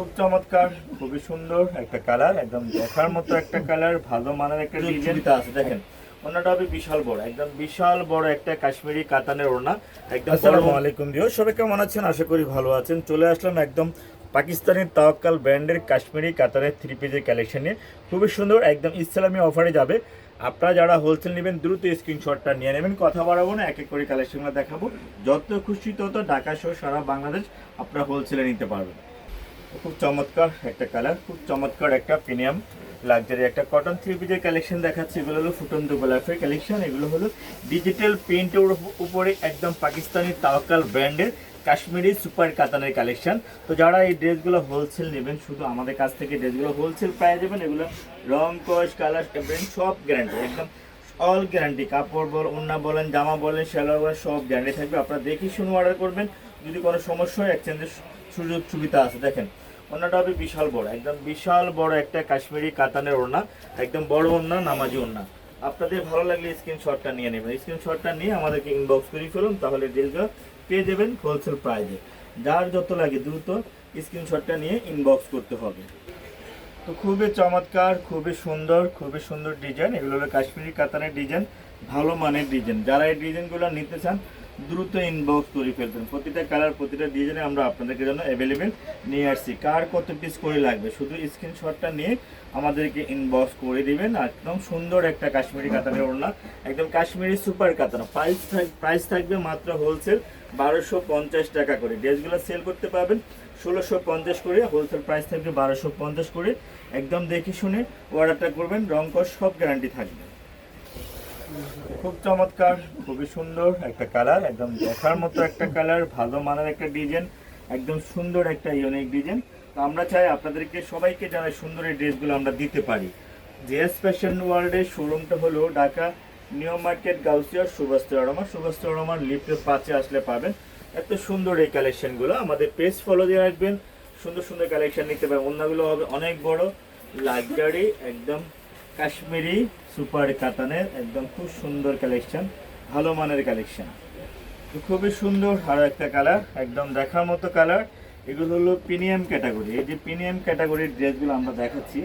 খুব চমৎকার খুবই সুন্দর একটা কালার একদম দেখার মতো একটা কালার ভালো মানের একটা ডিজাইনটা আছে দেখেন। ওনাটা হবে বিশাল বড় একদম বিশাল বড় একটা কাশ্মীরি কাতানের একদম আসসালামু আলাইকুম দিও সবাই কেমন আছেন? আশা করি ভালো আছেন। চলে আসলাম একদম পাকিস্তানি তাওয়াক্কাল ব্র্যান্ডের কাশ্মীরি কাতানের থ্রি পিসের কালেকশন নিয়ে। খুবই সুন্দর একদম ইসলামী অফারে যাবে। আপনারা যারা হোলসেল নেবেন দ্রুত স্ক্রিনশটটা নিয়ে নেবেন। কথা বাড়াবো না এক এক করে কালেকশনগুলো দেখাবো। যত খুশি তত ঢাকা সহ সারা বাংলাদেশ আপনারা হোলসেলে নিতে পারবেন। খুব চমৎকার একটা কালার খুব চমৎকার একটা প্রিমিয়াম লাক্সারি একটা কটন থ্রি পিসের কালেকশন দেখাচ্ছে। এগুলো হলো ফুটন্ত গোলাপের কালেকশন এগুলো হলো ডিজিটাল প্রিন্টের উপরে একদম পাকিস্তানি তাওয়াক্কাল ব্র্যান্ডের কাশ্মীরি সুপার কাতানের কালেকশন তো যারা এই ড্রেসগুলো হোলসেল নেবেন, শুধু আমাদের কাছ থেকে ড্রেসগুলো হোলসেল পেয়ে যাবেন এগুলো রং, কস কালার ব্র্যান্ড সব গ্যারান্টি একদম অল গ্যারান্টি কাপড় বল, ওড়না বলেন, জামা বলেন, সেলোয়ার বলেন, সব গ্যারান্টি থাকবে। আপনারা দেখে শুনে অর্ডার করবেন। যদি কোনো সমস্যা হয় এক্সচেঞ্জের সুযোগ সুবিধা আছে। দেখেন, ওড়নাটা হবে বিশাল বড়, একদম বিশাল বড় একটা কাশ্মীরি কাতানের ওড়না, একদম বড় ওড়না, নামাজি ওড়না। আপনাদের ভালো লাগলে স্ক্রিনশটটা নিয়ে নেবেন। স্ক্রিনশটটা নিয়ে আমাদেরকে ইনবক্স করে ফেলুন, তাহলে ডিলটা পেয়ে যাবেন হোলসেল প্রাইজে যার যত লাগে দ্রুত স্ক্রিনশটটা নিয়ে ইনবক্স করতে হবে। তো খুবই চমৎকার, খুবই সুন্দর খুবই সুন্দর ডিজাইন এগুলো হলো কাশ্মীরি কাতানের ডিজাইন ভালো মানের ডিজাইন যারা এই ডিজাইনগুলো নিতে চান দ্রুত ইনবক্স করে ফেলবেন। প্রতিটা কালার প্রতিটা ডিজাইনে আমরা আপনাদেরকে জন্য অ্যাভেলেবেল নিয়ে আসছি। কার কত পিস করে লাগবে? শুধু স্ক্রিনশটটা নিয়ে আমাদেরকে ইনবক্স করে দিবেন। একদম সুন্দর একটা কাশ্মীরি কাতানের ওড়না। একদম কাশ্মীরি সুপার কাতান। প্রাইস প্রাইস থাকবে মাত্র হোলসেল বারোশো পঞ্চাশ টাকা করে। ড্রেসগুলো সেল করতে পারবেন। ষোলোশো পঞ্চাশ করে হোলসেল প্রাইস থাকবে বারোশো পঞ্চাশ করে। একদম দেখে শুনে অর্ডারটা করবেন। রং কস সব গ্যারান্টি থাকবে। খুব চমৎকার, খুবই সুন্দর একটা কালার, একদম দেখার মতো একটা কালার, ভালো মানের একটা ডিজাইন, একদম সুন্দর একটা ইউনিক ডিজাইন। তো আমরা চাই আপনাদেরকে, সবাইকে যারা সুন্দর এই ড্রেসগুলো আমরা দিতে পারি। জিএস ফ্যাশন ওয়ার্ল্ডের শোরুমটা হলো ঢাকা, নিউ মার্কেট, গাউসিয়া, সুভাষ রমা সুভাষ রমার লিফটের পাশে আসলে পাবেন এত সুন্দর এই কালেকশনগুলো আমাদের পেজ ফলো দিয়ে রাখবেন। সুন্দর সুন্দর কালেকশন নিতে পারেন। অন্যগুলো হবে অনেক বড় লাক্সারি একদম কাশ্মীরি সুপার কাতানের একদম খুব সুন্দর কালেকশন ভালো মানের কালেকশন খুবই সুন্দর আরও একটা কালার একদম দেখার মতো কালার এগুলো হলো প্রিমিয়াম ক্যাটাগরি এই যে প্রিমিয়াম ক্যাটাগরির ড্রেসগুলো আমরা দেখাচ্ছি,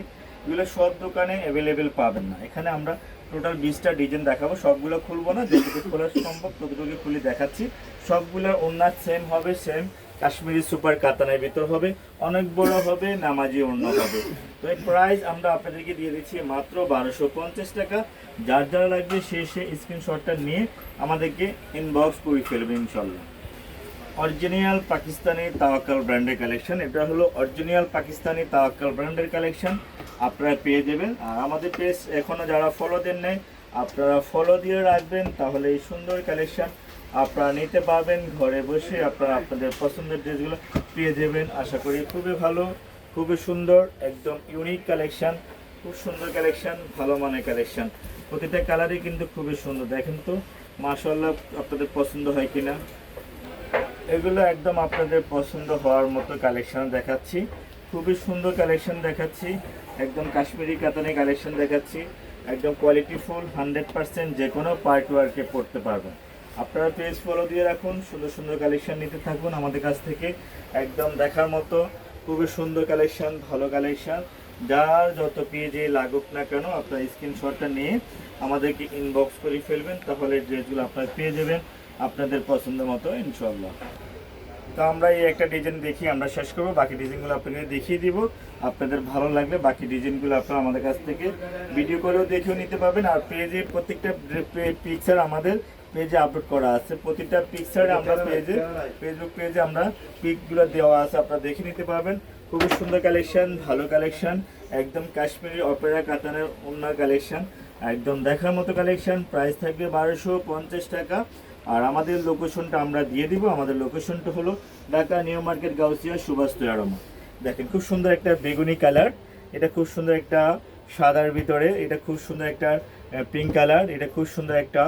এগুলো সব দোকানে অ্যাভেলেবেল পাবেন না। এখানে আমরা টোটাল বিশটা ডিজাইন দেখাবো, সবগুলো খুলবো না, যেটুকু খোলা সম্ভব ততটুকু খুলে দেখাচ্ছি। সবগুলোর ওনার সেম হবে সেম কাশ্মীরি সুপার কাতানের ভিতর হবে, অনেক বড় হবে, নামাজি অন্য হবে। তো এই প্রাইস আমরা আপনাদেরকে দিয়ে দিচ্ছি মাত্র বারোশো পঞ্চাশ টাকা। যার যারা লাগবে সে সে স্ক্রিনশটটা নিয়ে আমাদেরকে ইনবক্স করে ফেলবে ইনশাল্লাহ অরিজিনাল পাকিস্তানি তাওয়াক্কাল ব্র্যান্ডের কালেকশন এটা হলো অরিজিনাল পাকিস্তানি তাওয়াক্কাল ব্র্যান্ডের কালেকশন আপনারা পেয়ে যাবেন। আর আমাদের পেজ এখনও যারা ফলো দেন নাই, আপনারা ফলো দিয়ে রাখবেন, তাহলে এই সুন্দর কালেকশন আপনারা নিতে পারবেন, ঘরে বসে আপনারা আপনাদের পছন্দের ড্রেসগুলো পেয়ে যাবেন। আশা করি খুবই ভালো, খুবই সুন্দর, একদম ইউনিক কালেকশন খুব সুন্দর কালেকশন ভালো মানের কালেকশান প্রতিটা কালারই কিন্তু খুবই সুন্দর। দেখেন তো মাশাল্লাহ আপনাদের পছন্দ হয় কিনা। এগুলো একদম আপনাদের পছন্দ হওয়ার মতো কালেকশান দেখাচ্ছি। খুবই সুন্দর কালেকশন দেখাচ্ছি। একদম কাশ্মীরি কাতানি কালেকশন দেখাচ্ছি। একদম কোয়ালিটি ফুল হান্ড্রেড পার্সেন্ট যে কোনো পার্ট ওয়ার্কে পড়তে পারবেন। আপনারা পেজ ফলো দিয়ে রাখুন, সুন্দর সুন্দর কালেকশন নিতে থাকুন আমাদের কাছ থেকে। একদম দেখার মতো, খুবই সুন্দর কালেকশন ভালো কালেকশন যার যত পেজে লাগুক না কেন, আপনার স্ক্রিনশটটা নিয়ে আমাদেরকে ইনবক্স করে ফেলবেন, তাহলে ড্রেসগুলো আপনারা পেয়ে যাবেন আপনাদের পছন্দ মতো ইনশাল্লাহ তো আমরা এই একটা ডিজাইন দেখি, আমরা শেষ করব, বাকি ডিজাইনগুলো আপনাদের দেখিয়ে দিব। আপনাদের ভালো লাগলে বাকি ডিজাইনগুলো আপনারা আমাদের কাছ থেকে ভিডিও করেও দেখেও নিতে পারবেন। আর পেজে প্রত্যেকটা পিকচার আমাদের পেজে আপলোড করা আছে। প্রতিটা পিকচারে আমরা পেজে ফেসবুক পেজে আমরা পিকগুলো দেওয়া আছে আপনারা দেখে নিতে পারবেন। খুবই সুন্দর কালেকশন ভালো কালেকশন একদম কাশ্মীরি অপেরা কাতানের অন্য কালেকশন একদম দেখার মতো কালেকশন প্রাইস থাকবে বারোশো পঞ্চাশ টাকা। আর আমাদের লোকেশনটা আমরা দিয়ে দিব। আমাদের লোকেশনটা হলো ঢাকা নিউ মার্কেট গাউসিয়া সুভাষ তৈয়ারমা। দেখেন খুব সুন্দর একটা বেগুনি কালার এটা খুব সুন্দর একটা সাদার ভিতরে এটা খুব সুন্দর একটা পিঙ্ক কালার এটা খুব সুন্দর একটা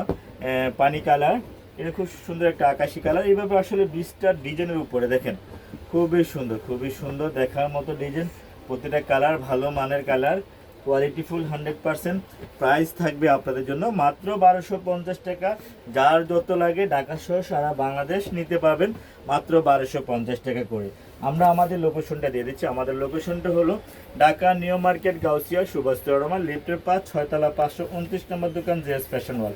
পানি কালার। এটা খুব সুন্দর একটা আকাশি কালার। এইভাবে আসলে বিশটা ডিজাইনের উপরে দেখেন। খুবই সুন্দর খুবই সুন্দর দেখার মতো ডিজাইন প্রতিটা কালার ভালো মানের colour. Quality full hundred percent price থাকবে আপনাদের জন্য মাত্র বারোশো পঞ্চাশ টাকা। যার যত লাগে ঢাকা সহ সারা বাংলাদেশ নিতে পারবেন মাত্র বারোশো পঞ্চাশ টাকা করে। আমরা আমাদের লোকেশনটা দিয়ে দিচ্ছি। আমাদের লোকেশনটা হলো ঢাকা নিউ মার্কেট গাউসিয়া সুভাষ রহমান লিফটের পাঁচ, ছয়তলা পাঁচশো উনত্রিশ নম্বর দোকান, জেএস ফ্যাশন ওয়াল